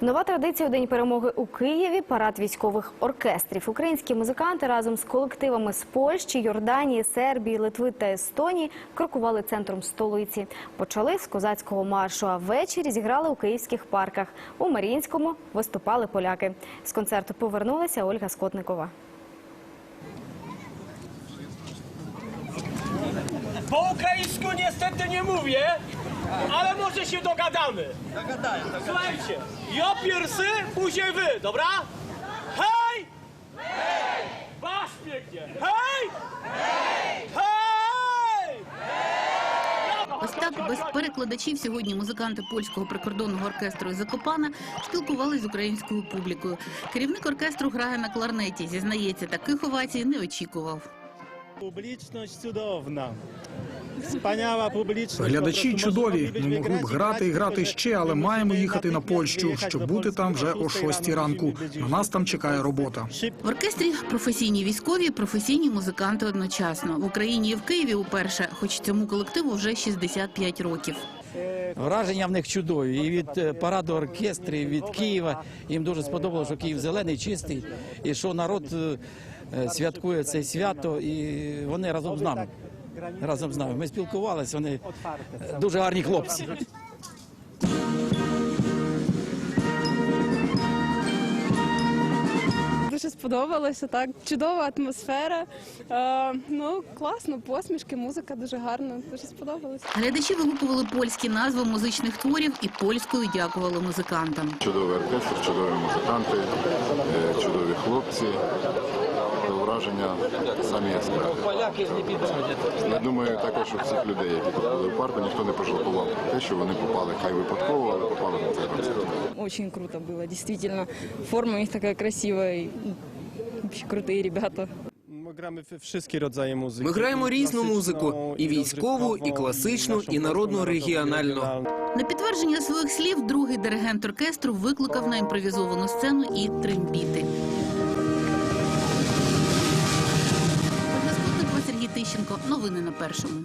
Нова традиція у день перемоги у Києві парад військових оркестрів. Українські музиканти разом з колективами з Польщі, Йорданії, Сербії, Литви та Естонії крокували центром столиці. Почали з козацького маршу, а ввечері зіграли у київських парках. У Маріїнському виступали поляки. З концерту повернулася Ольга Скотникова. Ukraińsku niestety nie mówię, ale może się dogadamy. Słuchajcie, ja pierwszy, później wy, dobra? Hej! Hej! Basz pięknie! Hej! Hej! Hej! Ось так без перекладачів сьогодні музиканти польського прикордонного оркестру Закопана спілкувалися з українською публікою. Керівник оркестру грає на кларнеті. Зізнається, таких овацій не очікував. Публічність чудовна. Глядачі чудові. Ми могли б грати і грати ще, але маємо їхати на Польщу, щоб бути там вже о 6 6 ранку. На нас там чекає робота. В оркестрі професійні військові, професійні музиканти одночасно. В Україні і в Києві уперше, хоч цьому колективу вже 65 років. Враження в них чудові. І від е, параду оркестрів, від Києва. Їм дуже сподобалося, що Київ зелений, чистий, і що народ е, святкує це свято, і вони разом з нами. Разом з нами. Ми спілкувалися, вони е, дуже гарні хлопці. Дуже сподобалося, так. Чудова атмосфера. Е, ну, класно, посмішки, музика дуже гарна. Дуже сподобалося. Глядачі вигукували польські назви музичних творів і польською дякували музикантам. Чудовий оркестр, чудові музиканти, е, чудові хлопці. Враження самі яскраві. Я думаю, також у всіх людей, які попали в парку, ніхто не пожалкував те, що вони попали хай випадково, але попали на цей концерт. Очень круто было, действительно. Форма у них такая красивая. и, ну, ребята. Ми граємо. Ми різну музику: і військову, і класичну, і народну регіональну. На підтвердження своїх слів другий диригент оркестру викликав на імпровізовану сцену і трембіти. Тищенко. Новини на першому.